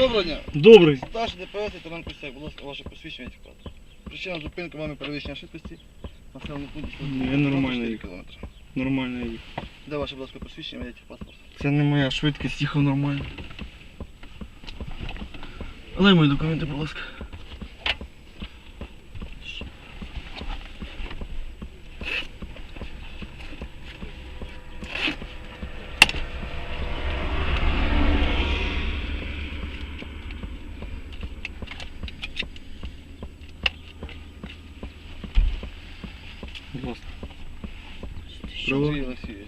Доброго дня. Добрий. Старший ДПС Костяк, будь ласка, ваше посвідчення екіпажу. Причина зупинки вами перевищення швидкості. Населений пункт. Ні, я нормально 4 їхав. Нормально я. Де ваше, будь ласка, посвідчення, я паспорт. Це не моя швидкість, їхав нормально. Але мої документи, будь ласка. Будь ласка. Право. Сергій Олексійович,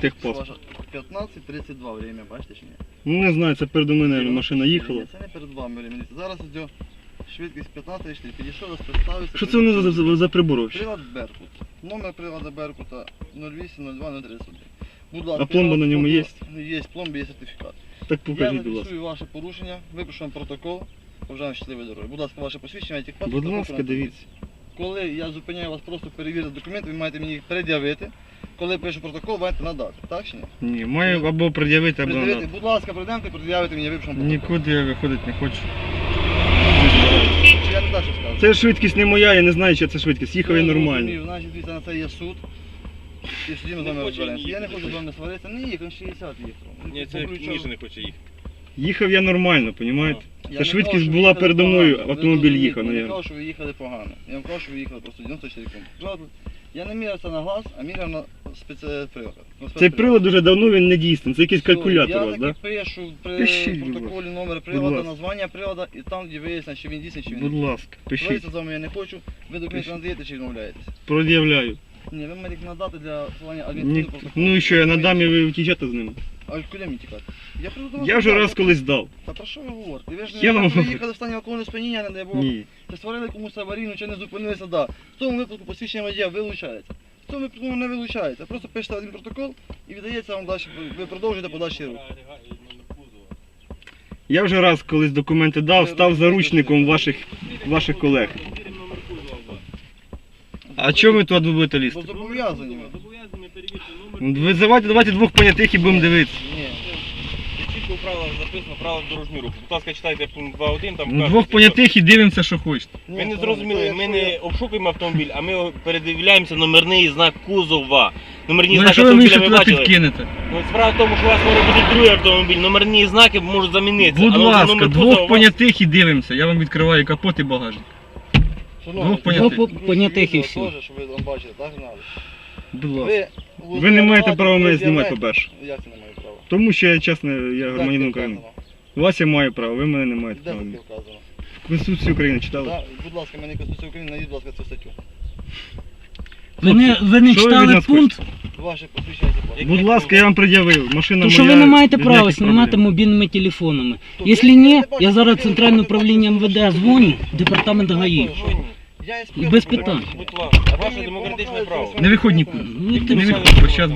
Техпаспорт. це ваше 15.32 время, бачите чи ні? Ну не знаю, це передо мною машина їхала. Ні, Це не перед вами время. Зараз йде швидкість 15 підійшов, вас. Що це вони за, за, за прибор вообще? Прилад Беркут. Номер прилада Беркута 0802 Будь ласка, А пломба на ньому прошу- Є пломба, є сертифікат. Так Я покажіть, будь ласка. зафіксую ваше порушення, випишу вам протокол. Бажаю щасливої дороги. Будь ласка, ваше посвідчення, тих Будь ласка, дивіться. Коли я зупиняю вас просто перевірити документи, ви маєте мені їх пред'явити. Коли пишу протокол, маєте надати. Так чи ні? Ні, маю або пред'явити, або Пред'явити, надати. будь ласка, прийдемте, пред'явити мені, вам протокол. Нікуди я виходити не хочу. Чи я не так що сказав? Це швидкість не моя, я не знаю, чи це швидкість. Їхав я Я нормально. розумію, Значить, дивіться, на це є суд. І в суді ми з вами розберемося. Я не хочу з вами сваритися. Не їх, він 60 їхав. Ні, це По ключу. не хоче їхати. Їхав я нормально, понімаєте? Я не швидкість кажу, що ви була їхали передо мною, погано. Ви автомобіль зрозумієте, їхав, Я не навірно. кажу, що ви їхали погано. Я вам кажу, що ви їхали просто 94 км. Я не мірився на глаз, а міряв на спецприлад. Цей прилад уже давно він не дійсний. Це якийсь Все, калькулятор я у вас, таки так? пишу при Пишіть, будь протоколі номер приладу, ласка. названня прилада і там, де вияснено, чи він дійсний, чи він Будь ласка, пишіть. Дивіться з вами я не хочу. Ви документи надаєте чи відмовляєтесь? Прод'являю. Ні, ви їх надати для складання Ні. адміністративного протоколу. Ну і що, я надам і ви втічете з ними. А куди мені тікати? Я прийду до вас Я вже раз колись дав. Та про що ви говорите? Ви ж Я не вам- ви в стані алкогольного сп'яніння, не дай Бог. Ні. Чи створили комусь аварійну, чи не зупинилися, да. В тому випадку посвідчення водія вилучається. В цьому випадку воно не вилучається. Просто пишете один протокол і віддається вам далі, ви продовжуєте подальший рух. Я вже раз колись документи дав, став заручником ваших, ваших колег. А чого ви туди будете лізти? зобов'язані ви. Зобов'язані перевірити номер. Визивайте, давайте двох понятих і будемо дивитися. Ні. Чітко в правилах записано правила дорожнього руху. Будь ласка, читайте пункт 2.1, там Ну, вказується, Двох що- понятих і дивимося, що хочете. Ви не зрозуміли, ми не обшукуємо автомобіль, а ми передивляємося номерний знак кузова. Номерні Ну, знаки якщо ви мені ще ми туди бачили. підкинете. Ну, справа в тому, що у вас може бути другий автомобіль, номерні знаки можуть замінитися. Будь але вже ласка, номер кузова у двох вас- понятих і дивимося. Я вам відкриваю капот і багажник. Двох понятих. Двох понятих і всі. теж, щоб ви там бачили, так знали. Будь ласка. Ви, Ви не маєте права мене знімати, по-перше. Як це не маю права? Тому що я чесно, я громадянин України. У вас я маю право, ви мене не маєте Де права. таке вказано? Конституцію України читали? Так, будь ласка, мені Конституція України, найдіть, будь ласка, цю статтю. Ви не, ви не Що ви від читали нас пункт, Ваше посвідчення. Будь ласка, я вам пред'явив. Машина то що ви не маєте без права ніяких знімати проблем. мобільними телефонами. Якщо ні, я зараз центральне управління МВД дзвоню, департамент ГАІ. Я із Без Києва питань. Будь ласка, ваше демократичне право. Не виходь нікуди. Ну, Ти Не виходь, бо зараз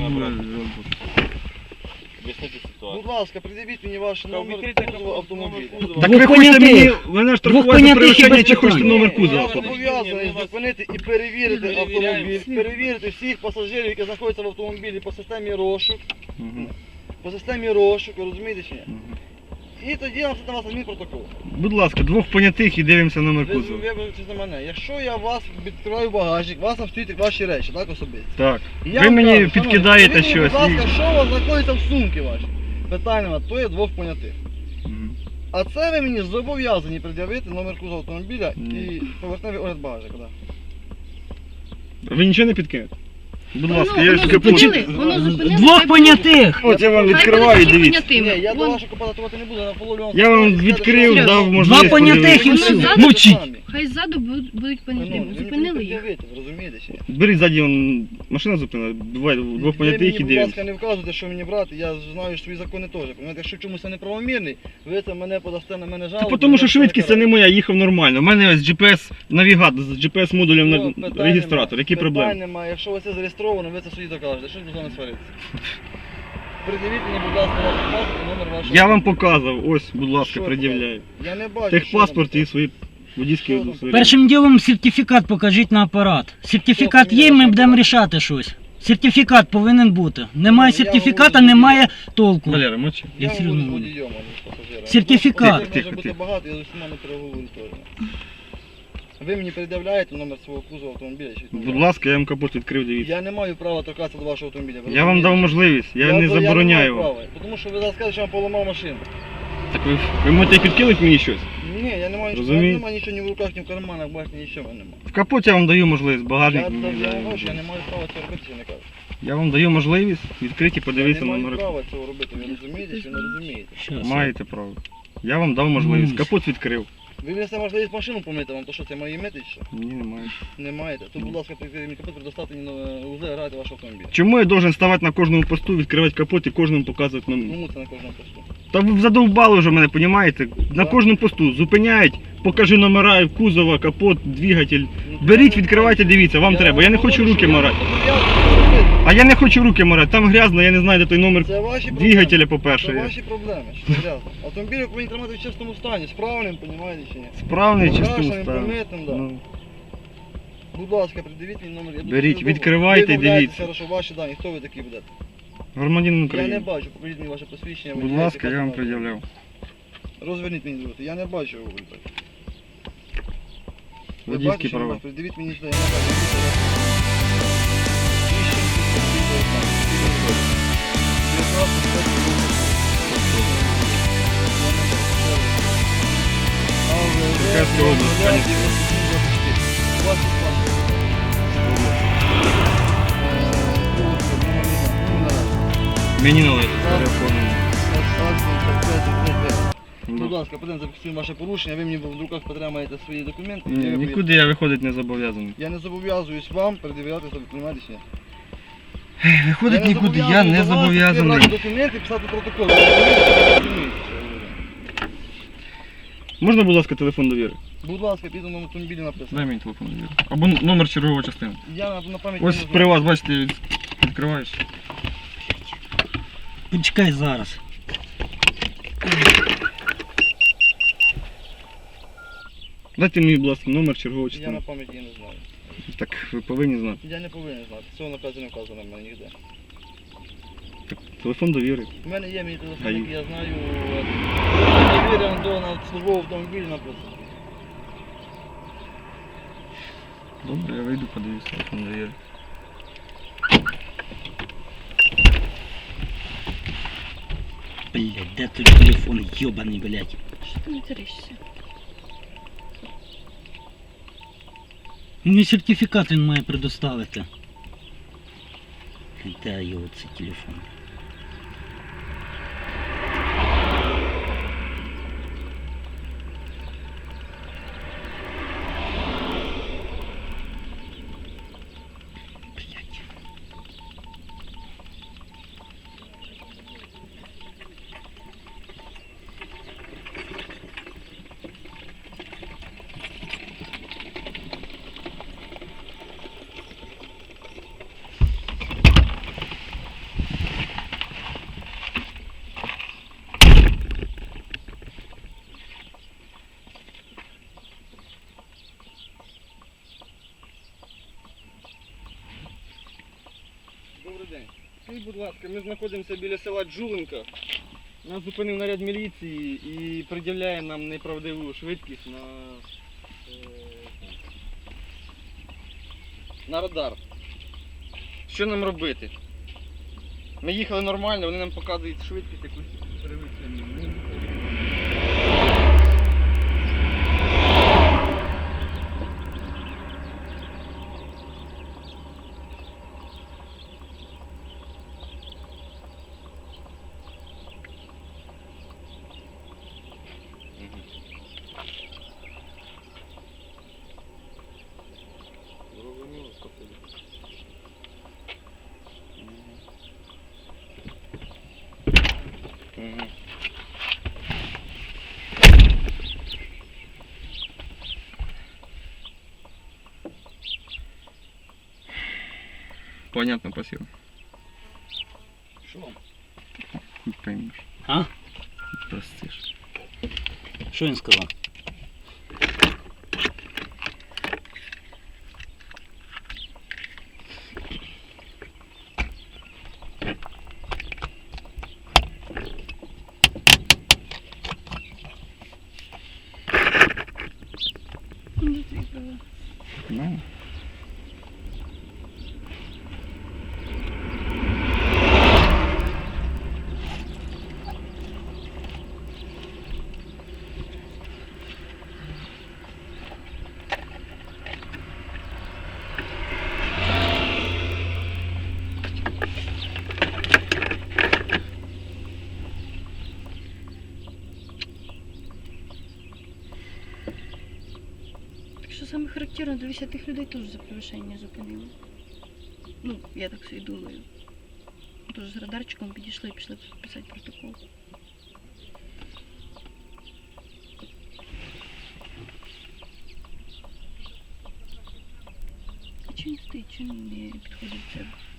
Об'яснити Будь ситуацію. ласка, пред'явіть мені ваш номер відкрийте кузова автомобіля. Так ви хочете мені, мене штрафувати за понятих перевищення, без чи хочете питань. номер Я кузова? зобов'язаний зупинити і перевірити автомобіль, перевірити всіх пасажирів, які знаходяться в автомобілі по системі розшук, по системі розшук, ви розумієте чи ні? І тоді нам на вас адмінпротокол. Будь ласка, двох понятих і дивимося номер Ви вибачте на мене. Якщо я вас відкриваю багажник, вас там ваші речі, так особисто. Так. І я Ви вам мені кажу, шановні, підкидаєте скажіть мені, щось. Будь і- ласка, що у вас знаходиться в сумки ваші? Питання, нема, то є двох понятих. Мгм. А це ви мені зобов'язані пред'явити номер кузова автомобіля Ні. і поверхневий огляд багажника. Да. Ви нічого не підкинете? Будь ласка, я воно ж воно зупинили. Двох понятих! От я вам відкриваю, дивіться. Ні, я до вашого копатувати не буду, на половину вам Я вам відкрив, дав можливість. Два понятих і подивитися. все. Мовчіть. Хай ззаду будуть, будуть понятими. Шановні, Зупинили їх. розумієте чи ні? Беріть ззаді, он, машина зупинила, буває двох Ви мені, понятих і будь ласка, не вказуйте, що мені брати, я знаю свої закони теж. Понимаєте, якщо чомусь я неправомірний, ви це мене подасте на мене жалобу. Та тому що швидкість це не моя, їхав нормально. У мене ось GPS навігатор з GPS модулем Ну, на нема. Які Питань проблеми? немає. Якщо у це зареєстровано, ви це собі докажете. Що ж з вами сваритися? Придивіть мені, будь ласка, ваш паспорт номер вашого. Я вам показував, ось, будь ласка, Що пред'являю. Я не бачу. Техпаспорт що і свої водійські Що удостоверення. Першим ділом сертифікат покажіть на апарат. Сертифікат є, ми будемо рішати щось. Сертифікат повинен бути. Немає Ну, сертифіката, немає толку. Валера, мовчи. Я Я серйозно говорю водієм, а не пасажиром. Сертифікат. Тихо, бути тихо. багато, я з усіма не переговорю теж. Ви мені передавляєте номер свого кузова автомобіля? чи Будь ласка, я вам капот відкрив, дивіться. Я не маю права торкатися до вашого автомобіля. ви Я вам дав розумієте? можливість, я не бо- забороняю вам. права. Тому що ви зараз скажете, що я вам поламав машину. Так ви, ви можете підкинути мені щось? Ні, я не маю нічого, Розумієте? немає нічого ні в руках, ні в карманах, бачите, нічого немає. В капоті я вам даю можливість, багажник. Я, мені я, я, я, не маю права цього робити, не кажу. Я вам даю можливість відкриті, подивитися я на не маю номер. права цього робити, ви розумієте, чи не розумієте? Щас. Маєте право. Я вам дав можливість. Капот відкрив. Ви мені можливість машину помити, вам то що це мої мити, чи що? Ні, немає. Не маєте. То, будь ласка, прикрийте мені капот, предоставте мені узли, грайте ваш автомобіль. Чому я должен ставати на кожному посту, відкривати капот і кожному показувати номер? Кому це на кожному посту? Та ви задовбали вже мене, понімаєте? На Так. кожному посту зупиняють, покажи номера, кузова, капот, двигатель. Ну, Беріть, відкривайте, дивіться, вам треба. Я не хочу руки я морати. Це робити. А я не хочу руки морати, там грязно, я не знаю, де той номер Це ваші двигателя, по-перше. є. ваші проблеми, що грязно. Автомобіль ви повинні тримати в чистому стані, справним, понімаєте чи ні? Справний, чистим Покрашеним, станом. помитим, да. Ну, Будь ласка, придивіть мені номер. Я Беріть, відкривайте, Ви домовляєтеся, дивіться. Хорошо, ваші дані, хто ви такі будете? Громадянин Я не України. бачу, покажіть мені ваше посвідчення. Будь водія, ласка, яке я вам посвідчення. пред'являв. Розверніть мені руки, я не бачу його. Ви Водійські бачите, що права. бачите? Придивіть мені сюди, я не бачу. Мені належить. переоформлено. Будь ласка, потім зафіксуємо ваше порушення, ви мені в руках потримаєте свої документи. Ні, ви- Нікуди я виходити не зобов'язаний. Я не зобов'язуюсь вам передивляти за документи чи. Виходить Я не нікуди, я не зобов'язаний. документи і писати протокол. Ви розумієте, що я говорю? Можна, будь ласка, телефон довіри? Будь ласка, піду на автомобілі написано. Дай мені телефон. Або номер чергової частини. Я на, на пам'ять Ось при вас, бачите, від- відкриваєш. Почекай зараз. Дайте мені, будь ласка, номер чергової Я на частини. пам'ять її не знаю. Так ви повинні знати. Я не повинен знати. Цього наказу не вказано в мене ніде. Так, телефон довіри. У мене є мій телефон, Даю. який я знаю. Довіряю до на службовий автомобіль написано. Добре, я вийду, подивлюсь телефон довіри. Блядь, де той телефон йобаний, блядь. Що ти материшся? Мені сертифікат він має предоставити. Де його цей телефон? Будь ласка, ми знаходимося біля села Джулинка. Нас зупинив наряд міліції і пред'являє нам неправдиву швидкість на, е, на радар. Що нам робити? Ми їхали нормально, вони нам показують швидкість якусь Понятно, спасибо. А? Что? Не поймешь. А? Простиш. Що він сказав? Ну. Що саме характерно, дивися, тих людей теж за превишення зупинили. Ну, я так собі думаю. Тож з радарчиком підійшли і пішли писати протокол. А чого не стоїть? Чого не підходить в себе?